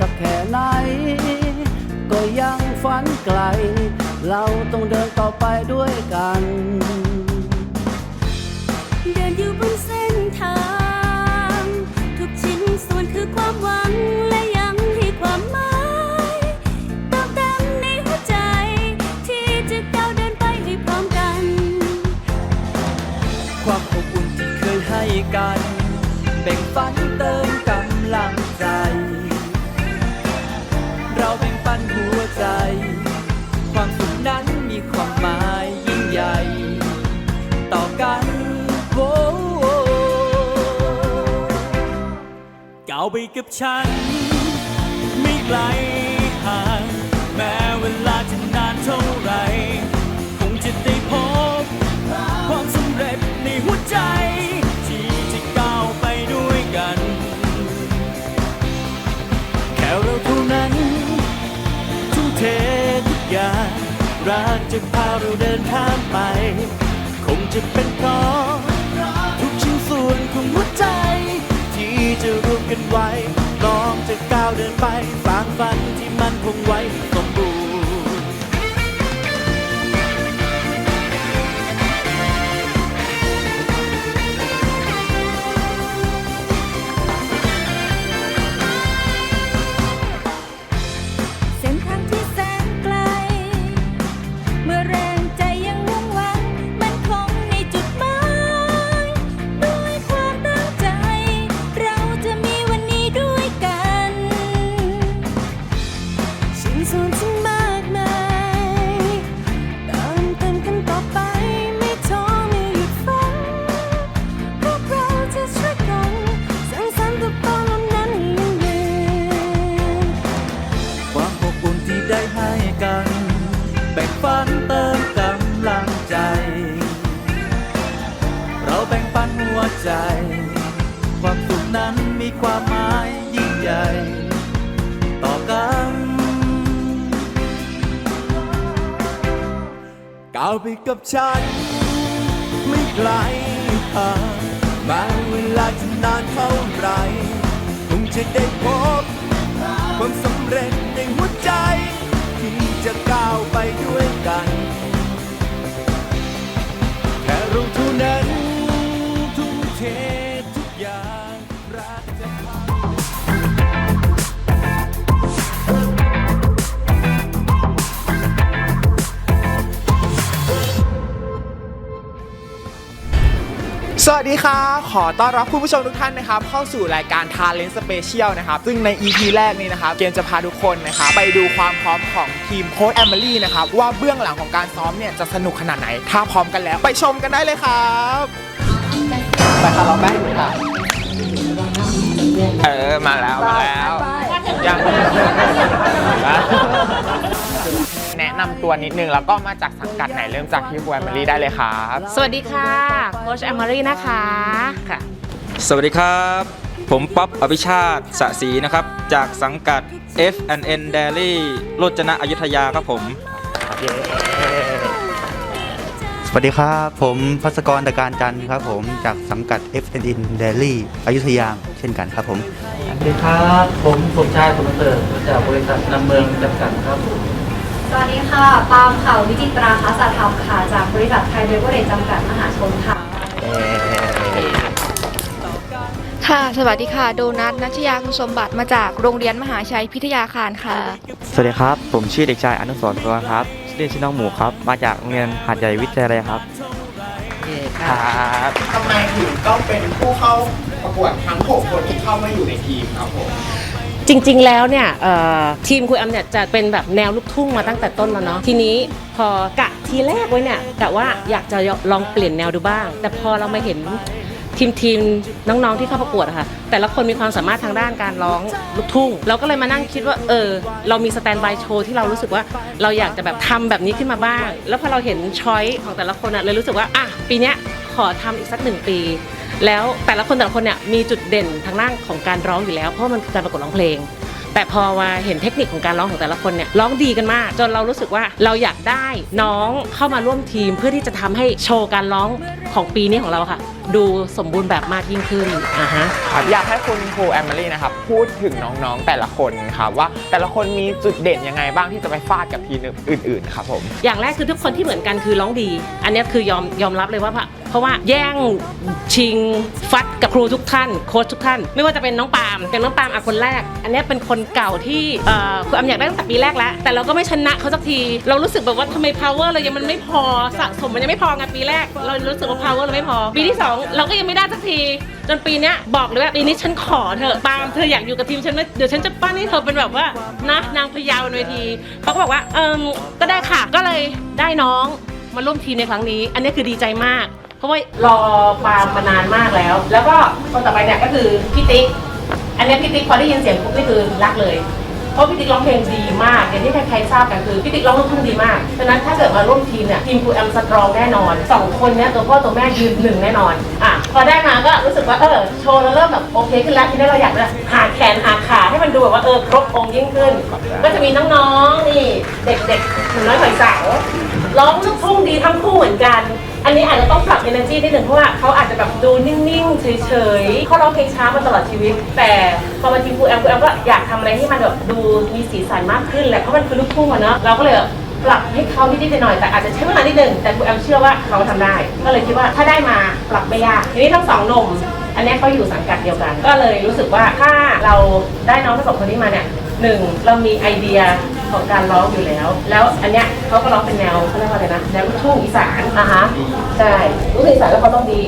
สักแค่ไหน ก็ยังฝันไกล เราต้องเดินต่อไปด้วยกัน เดินอยู่บนเส้นทาง ทุกชิ้นส่วนคือความหวังและยังให้ความหมายเติมเต็มในหัวใจ ที่จะก้าวเดินไปให้พร้อมกัน ความอบอุ่นที่เคยให้กัน แบ่งฝันเติมกำลัง กับฉัน ไม่ไกลห่าง แม้เวลาจะนานเท่าไร คงจะได้พบ ความสำเร็จในหัวใจ ที่จะก้าวไปด้วยกัน แค่เราเท่านั้น ทุ่มเททุกอย่างรักจะพาเราเดินข้ามไป คงจะเป็นเพราะ ไว้พร้องจะก้าวเดินไปสร้างฝันที่มันคงไว้สม ใจ ความสุขนั้นมีความหมายยิ่งใหญ่ ต่อกัน ก้าวไปกับฉัน ไม่ไกลห่างแม้เวลาจะนานเท่าไหรคงจะได้พบ ความสำเร็จในหัวใจ ที่จะก้าวไปด้วยกัน แค่ราเท่า สวัสดีค่ะขอต้อนรับคุณผู้ชมทุกท่านนะครับ เข้าสู่รายการ Talent Special นะครับ ซึ่งใน EP แรกนี้นะครับ เกมจะพาทุกคนนะครับ ไปดูความพร้อมของทีมโค้ชแอมเบอรี่นะครับ ว่าเบื้องหลังของการซ้อมเนี่ย จะสนุกขนาดไหน ถ้าพร้อมกันแล้ว ไปชมกันได้เลยครับ ไปค่ะเราแป้งค่ะเออ มาแล้ว มาแล้วยัง นะนำตัวนิดนึง แล้วก็มาจากสังกัดไหนเริ่มจากที่ครูแอมเบอรี่ได้เลยครับ สวัสดีค่ะโค้ชแอมมารีนะคะค่ะ สวัสดีครับ ผมป๊อปอภิชาติสะศรีนะครับ จากสังกัด F&N Dairy โรจนะอยุธยาครับผม สวัสดีครับ ผมพัศกรตะการจันทร์ครับผมจากสังกัด FNN Daily อยุธยาเช่นกันครับผม สวัสดีครับ ผมสมชายสมเติร์มาจากบริษัทนำเมืองจำกัดครับผม สวัสดีค่ะ ปาล์มข่าววิจิตราค้าสาธรรมค่ะ จากบริษัทไทยเบเวอร์เรจจำกัดมหาชนค่ะ ค่ะ สวัสดีค่ะ โดนัทนัชยาคุณสมบัติมาจากโรงเรียนมหาชัยพิทยาคารค่ะ สวัสดีครับ ผมชื่อเด็กชายอนุสรณ์ตัวครับชื่อเล่นชื่อน้องหมูครับ มาจากโรงเรียนหาดใหญ่วิทยาลัยครับ ครับทำไมถึงต้องเป็นผู้เข้าประกวดทั้ง 6 คนที่เข้ามาอยู่ในทีมครับผม จริง ๆ แล้วเนี่ยทีมคุยแอมเนี่ยจะเป็นแบบแนวลูกทุ่งมาตั้งแต่ต้นแล้วเนาะทีนี้พอกะทีแรกไว้เนี่ยกะว่าอยากจะลองเปลี่ยนแนวดูบ้าง แต่พอเรามาเห็นทีมทีมน้องๆที่เข้าประกวดอะค่ะ แต่ละคนมีความสามารถทางด้านการร้องลูกทุ่ง เราก็เลยมานั่งคิดว่า เออ เรามีสแตนบายโชว์ที่เรารู้สึกว่าเราอยากจะแบบทำแบบนี้ขึ้นมาบ้าง แล้วพอเราเห็นช้อยของแต่ละคนอะเลยรู้สึกว่าอะปีเนี้ยขอทำอีกสักหนึ่งปี แล้วแต่ละคนแต่ละคนเนี่ยมีจุดเด่นทางด้านของการร้องอยู่แล้ว เพราะมันคือการประกวดร้องเพลง แต่พอมาเห็นเทคนิคของการร้องของแต่ละคนเนี่ยร้องดีกันมาก จนเรารู้สึกว่าเราอยากได้น้องเข้ามาร่วมทีมเพื่อที่จะทำให้โชว์การร้องของปีนี้ของเราค่ะ ดูสมบูรณ์แบบมากยิ่งขึ้นอะฮะ ครับอยากให้คุณครูแอมเบอรี่นะครับพูดถึงน้องๆแต่ละคนครับว่าแต่ละคนมีจุดเด่นยังไงบ้างที่จะไปฟาดกับทีมอื่นๆครับผม อย่างแรกคือทุกคนที่เหมือนกันคือร้องดี อันเนี้ยคือยอมยอมรับเลยว่าเพราะเพราะว่าแย่งชิงฟัดกับครูทุกท่านโค้ชทุกท่าน ไม่ว่าจะเป็นน้องปาล์มเป็นน้องปาล์มอะคนแรก อันเนี้ยเป็นคนเก่าที่เอ่อคุณอำอยากได้ตั้งแต่ปีแรกแล้ว แต่เราก็ไม่ชนะเขาสักที เรารู้สึกแบบว่าทำไม power เรายังมันไม่พอสะสมมันยังไม่พอไงปีแรก เรารู้สึกว่า power เราไม่พอปีที่สองเราก็ยังไม่ได้สักที จนปีเนี้ยบอกเลยว่าปีนี้ฉันขอเถอะปาล์มเธออยากอยู่กับทีมฉันไหมเดี๋ยวฉันจะปั้นให้เธอเป็นแบบว่านะนางพญาบนเวทีเขาก็บอกว่าเออก็ได้ค่ะก็เลยได้น้องมาร่วมทีมในครั้งนี้ อันนี้คือดีใจมาก เพราะว่ารอปาล์มมานานมากแล้ว แล้วก็คนต่อไปเนี่ยก็คือพี่ติ๊กอันนี้พี่ติ๊กพอได้ยินเสียงปุ๊บนี่คือรักเลย เพราะพี่ติ๊กร้องเพลงดีมาก อย่างที่ใครๆทราบกันคือพี่ติ๊กร้องลูกทุ่งดีมากฉะนั้นถ้าเกิดมาร่วมทีมเนี่ยทีมครูแอมสตรองแน่นอนสองคนเนี้ยตัวพ่อตัวแม่ยืนหนึ่งแน่นอนอะพอได้มาก็รู้สึกว่าเออโชว์เราเริ่มแบบโอเคขึ้นแล้วทีนี้เราอยากจะหาแขนหาขาให้มันดูแบบว่าเออครบองค์ยิ่งขึ้น ก็จะมีน้องๆนี่เด็กๆหนูน้อยหอยสาวร้องลูกทุ่งดีทั้งคู่เหมือนกัน อันนี้อาจจะต้องปรับ energy นิดหนึ่งเพราะว่าเขาอาจจะแบบดูนิ่งๆเฉยๆเขาร้องเพลงช้ามาตลอดชีวิต แต่พอมาทีมครูแอมครูแอมก็อยากทำอะไรที่มันแบบดูมีสีสันมากขึ้นแหละเพราะมันคือลูกทุ่งอะเนาะเราก็เลยแบบปรับให้เขานิดๆหน่อยๆแต่อาจจะใช้เวลานิดหนึ่งแต่ครูแอมเชื่อว่าเขาทำได้ ก็เลยคิดว่าถ้าได้มาปรับไม่ยากทีนี้ทั้งสองหนุ่ม อันนี้เขาอยู่สังกัดเดียวกัน ก็เลยรู้สึกว่าถ้าเราได้น้องทั้งสองคนนี้มาเนี่ยหนึ่งเรามีไอเดียของการร้องอยู่แล้ว แล้วอันเนี้ยเขาก็ร้องเป็นแนวเขาเรียกว่าอะไรนะแนวลูกทุ่งอีสานนะคะใช่ลูกทุ่งอีสานแล้วเขาต้องดี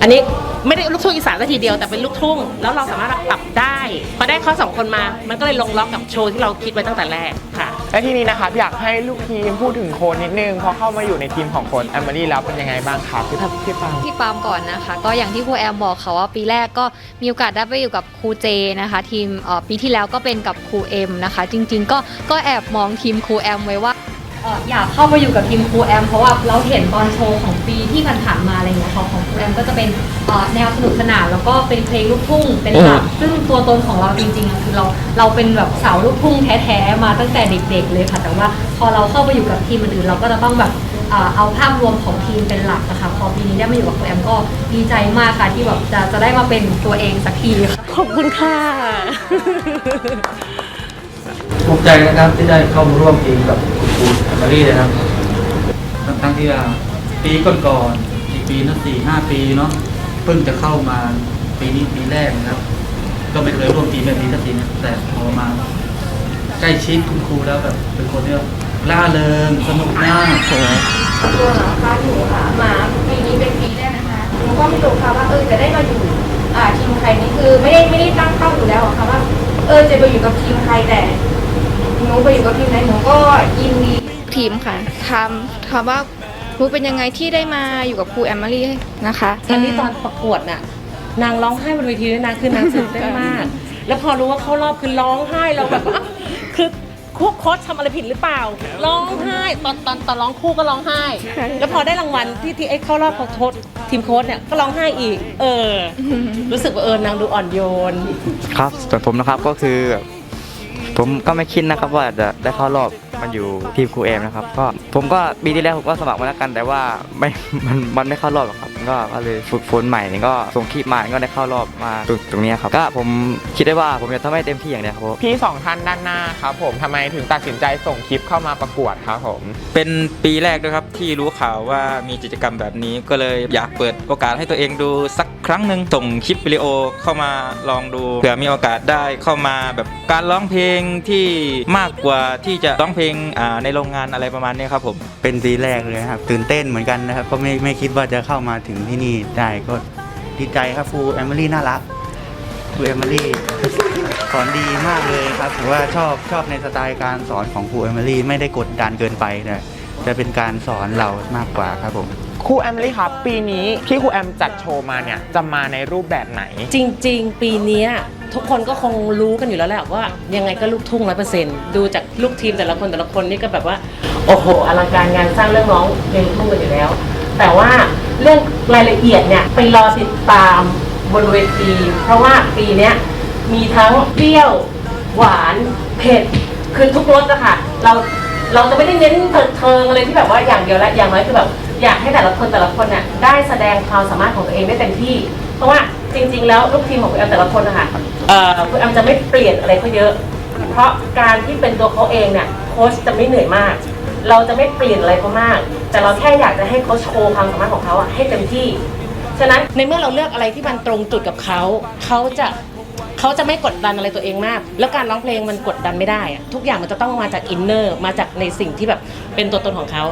อันนี้ ไม่ได้ลูกทุ่งอีสานซะทีเดียวแต่เป็นลูกทุ่ง แล้วเราสามารถปรับได้พอได้เขาสองคนมา มันก็เลยลงล็อกกับโชว์ที่เราคิดไว้ตั้งแต่แรกค่ะและทีนี้นะครับอยากให้ลูกทีมพูดถึงโค้ชนิดนึงพอเข้ามาอยู่ในทีมของโค้ชแอมเบอรี่แล้วเป็นยังไงบ้างครับพี่พี่ฟังที่ปาล์มก่อนนะคะ ก็อย่างที่ครูแอมบอกค่ะว่าปีแรกก็มีโอกาสได้ไปอยู่กับครูเจนะคะ ทีมเอ่อปีที่แล้วก็เป็นกับครูเอ็มนะคะ จริง ๆ ก็ก็แอบมองทีมครูแอมไว้ว่าเอ่ออยากเข้ามาอยู่กับทีมครูแอมเพราะว่าเราเห็นตอนโชว์ของปีที่ผ่านๆมาอะไรเงี้ยของของครูแอมก็จะเป็นเอ่อแนวสนุกสนานแล้วก็เป็นเพลงลูกทุ่งเป็นหลักซึ่งตัวตนของเราจริงๆอะคือเราเราเป็นแบบสาวลูกทุ่งแท้ๆมาตั้งแต่เด็ก ๆ เลยค่ะแต่ว่าพอเราเข้าไปอยู่กับทีมอื่นๆเราก็จะต้องแบบเอ่อเอาภาพรวมของทีมเป็นหลักนะคะพอปีนี้ได้มาอยู่กับครูแอมก็ดีใจมากค่ะที่แบบจะจะได้มาเป็นตัวเองสักทีค่ะขอบคุณค่ะภูมิใจนะครับที่ได้เข้ามาร่วมทีมกับ คุณครูแอมเบอรี่นะครับทั้งทั้งที่ว่าปีก่อนๆอีกปีนันสี่ห้าปีเนาะเพิ่งจะเข้ามาปีนี้ปีแรกนะครับ ก็ไม่เคยร่วมทีมแบบนี้สักทีนะแต่พอมา ใกล้ชิดคุณครูแล้วแบบเป็นคนที่ล่าเริงสนุกมากตัวเหรอคะหนูค่ะมาปีนี้เป็นปีแรกนะคะหนูก็ไม่รู้ค่ะว่าเออจะได้มาอยู่อ่าทีมใครนี่คือไม่ได้ไม่ได้ตั้งเป้าอยู่แล้วอะค่ะว่า เออจะไปอยู่กับทีมใครแต่ หนูไปอยู่กับทีมไหนหนูก็ยินดีทีมค่ะถามถามว่ารู้เป็นยังไงที่ได้มาอยู่กับครูแอมมารีนะคะอันนี้ตอนประกวดน่ะนางร้องไห้บนเวทีด้วยนะคือนางตื่นเต้นมาก แล้วพอรู้ว่าเข้ารอบคือร้องไห้เราแบบว่าคือคู่โค้ชทำอะไรผิดหรือเปล่า ร้องไห้ตอนตอนตอนร้องคู่ก็ร้องไห้ แล้วพอได้รางวัลที่ที่ไอ้เข้ารอบของโค้ชทีมโค้ชเนี่ยก็ร้องไห้อีก เออ รู้สึกว่าเออนางดูอ่อนโยน ครับส่วนผมนะครับก็คือแบบ ผมก็ไม่คิดนะครับว่าจะได้เข้ารอบมาอยู่ทีมครูเอมนะครับก็ผมก็ปีที่แล้วผมก็สมัครมาแล้วกัน แต่ว่าไม่มันมันไม่เข้ารอบหรอกครับก็ก็เลยฝึกฝนใหม่ก็ส่งคลิปมาก็ได้เข้ารอบมาตรงตรงเนี้ยครับก็ผมคิดได้ว่าผมจะทำให้เต็มที่อย่างเดียวครับผมพี่สองท่านด้านหน้าครับผมทำไมถึงตัดสินใจส่งคลิปเข้ามาประกวดครับผม เป็นปีแรกด้วยครับที่รู้ข่าวว่ามีกิจกรรมแบบนี้ก็เลยอยากเปิดโอกาสให้ตัวเองดูสัก ครั้งหนึ่งส่งคลิปวิดีโอเข้ามาลองดูเผื่อมีโอกาสได้เข้ามาแบบการร้องเพลงที่มากกว่าที่จะร้องเพลงในโรงงานอะไรประมาณนี้ครับผมเป็นปีแรกเลยครับตื่นเต้นเหมือนกันนะครับก็ไม่ไม่คิดว่าจะเข้ามาถึงที่นี่ได้ก็ดีใจครับครูแอมเบอรี่น่ารักครูแอมเบอรี่สอนดีมากเลยครับถือว่าชอบชอบในสไตล์การสอนของครูแอมเบอรี่ไม่ได้กดดันเกินไปนะ จะเป็นการสอนเรามากกว่าครับผม ครูแอมเบอรี่ครับปีนี้ที่ครูแอมจัดโชว์มาเนี่ยจะมาในรูปแบบไหน จริง ๆ ปีเนี้ยทุกคนก็คงรู้กันอยู่แล้วแหละว่ายังไงก็ลูกทุ่งร้อยเปอร์เซ็นต์ดูจากลูกทีมแต่ละคนแต่ละคนนี่ก็แบบว่า โอ้โหอลังการงานสร้างเรื่องร้องเพลงลูกทุ่งกันอยู่แล้ว แต่ว่าเรื่องรายละเอียดเนี่ยไปรอติดตามบนเวที เพราะว่าปีเนี้ยมีทั้งเปรี้ยวหวานเผ็ดคือทุกรสอะค่ะเรา เราจะไม่ได้เน้นเถิดเทิงอะไรที่แบบว่าอย่างเดียวและอย่างน้อยคือแบบอยากให้แต่ละคนแต่ละคนเนี่ยได้แสดงความสามารถของตัวเองได้เต็มที่ เพราะว่าจริง ๆ แล้วลูกทีมของคุณแอมแต่ละคนนะคะเอ่อคุณแอมจะไม่เปลี่ยนอะไรเขาเยอะ เพราะการที่เป็นตัวเขาเองเนี่ยโค้ชจะไม่เหนื่อยมาก เราจะไม่เปลี่ยนอะไรเขามาก แต่เราแค่อยากจะให้เขาโชว์ความสามารถของเขาอะให้เต็มที่ ฉะนั้นในเมื่อเราเลือกอะไรที่มันตรงจุดกับเขา เขาจะ เขาจะไม่กดดันอะไรตัวเองมาก แล้วการร้องเพลงมันกดดันไม่ได้อะทุกอย่างมันจะต้องมาจากอินเนอร์มาจากในสิ่งที่แบบเป็นตัวตนของเขา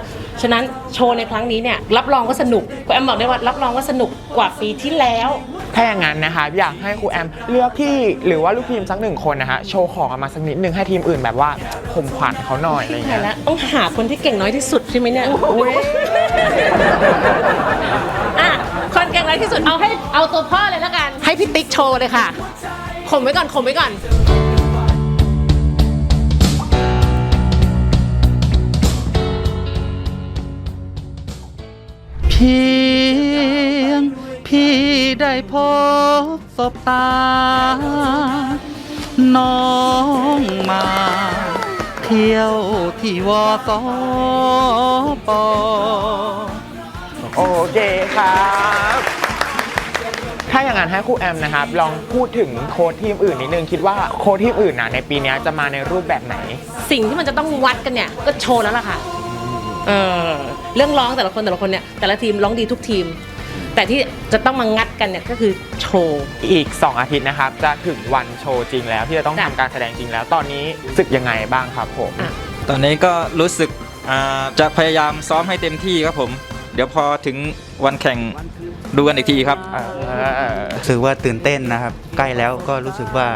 ฉะนั้นโชว์ในครั้งนี้เนี่ยรับรองว่าสนุกคุณแอมบอกได้ว่ารับรองว่าสนุกกว่าปีที่แล้ว ถ้าอย่างนั้นนะคะ อยากให้ครูแอมเลือกที่หรือว่าลูกทีมสักหนึ่งคนนะฮะโชว์ของออกมาสักนิดหนึ่งให้ทีมอื่นแบบว่าข่มขวัญเขาหน่อยอะไรอย่างใช่เงี้ยแล้วต้องหาคนที่เก่งน้อยที่สุดใช่ไหมเนี่ยอะคนเก่งน้อยที่สุดเอาให้เอาตัวพ่อเลยแล้วกัน ให้พี่ติ๊กโชว์เลยค่ะ ข่มไว้ก่อนข่มไว้ก่อน เพียง พี่ได้พบสบตา น้องมา เที่ยวที่วสปโอเคครับ ถ้าอย่างนั้นให้ครูแอมนะครับลองพูดถึงโค้ชทีมอื่นนิดนึงคิดว่าโค้ชทีมอื่นนะในปีนี้จะมาในรูปแบบไหน สิ่งที่มันจะต้องวัดกันเนี่ยก็โชว์แล้วล่ะค่ะเออเรื่องร้องแต่ละคนแต่ละคนเนี่ยแต่ละทีมร้องดีทุกทีม แต่ที่จะต้องมางัดกันเนี่ยก็คือโชว์ อีก 2 อาทิตย์นะครับ จะถึงวันโชว์จริงแล้ว ที่จะต้องจ้ะทำการแสดงจริงแล้ว ตอนนี้รู้สึกยังไงบ้างครับผมอะ ตอนนี้ก็รู้สึกอ่าจะพยายามซ้อมให้เต็มที่ครับผม เดี๋ยวพอถึงวันแข่ง ดูกันอีกทีครับเออรู้สึกว่าตื่นเต้นนะครับ ใกล้แล้วก็รู้สึกว่า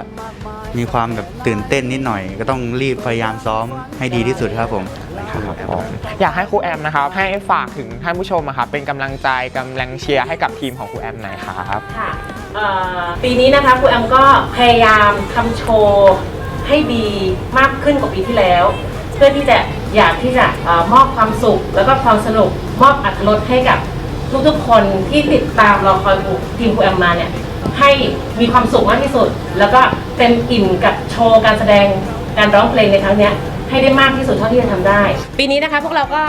มีความแบบตื่นเต้นนิดหน่อย ก็ต้องรีบพยายามซ้อมให้ดีที่สุดครับผมครับผมอยากให้ครูแอมนะครับ ให้ฝากถึงท่านผู้ชมอะครับเป็นกำลังใจกำลังเชียร์ให้กับทีมของครูแอมหน่อยครับค่ะเอ่อปีนี้นะคะครูแอมก็พยายามทำโชว์ให้ดีมากขึ้นกว่าปีที่แล้ว เพื่อที่จะอยากที่จะเออมอบความสุข แล้วก็ความสนุกมอบอัตรสให้กับ ทุกๆคนที่ติดตามรอคอยทีมครูแอมมาเนี่ยให้มีความสุขมากที่สุด แล้วก็เต็มอิ่มกับโชว์การแสดงการร้องเพลงในครั้งเนี้ยให้ได้มากที่สุดเท่าที่จะทำได้ ปีนี้นะคะพวกเราก็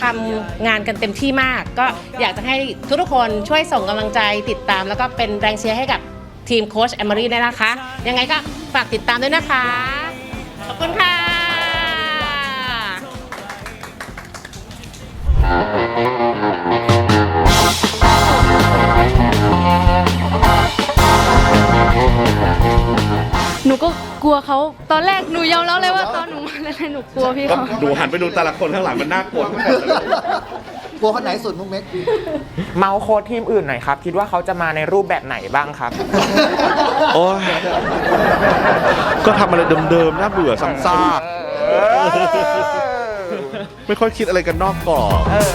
ทำงานกันเต็มที่มาก ก็อยากจะให้ทุกๆคนช่วยส่งกำลังใจติดตาม แล้วก็เป็นแรงเชียร์ให้กับทีมโค้ชแอมมารีด้วยนะคะ ยังไงก็ฝากติดตามด้วยนะคะ เลยว่าตอนหนูมาแรกๆหนูกลัวพี่เขาดูหันไปดูแต่ละคนข้างหลังมันน่ากลัวทั้งนั้นเลยกลัวคนไหนสุดมุกเม็กเมาส์โค้ชทีมอื่นหน่อยครับ คิดว่าเขาจะมาในรูปแบบไหนบ้างครับ โอ้ยก็ทำอะไรเดิมๆน่าเบื่อซ้ำซากไม่ค่อยคิดอะไรกันนอกกรอบเออ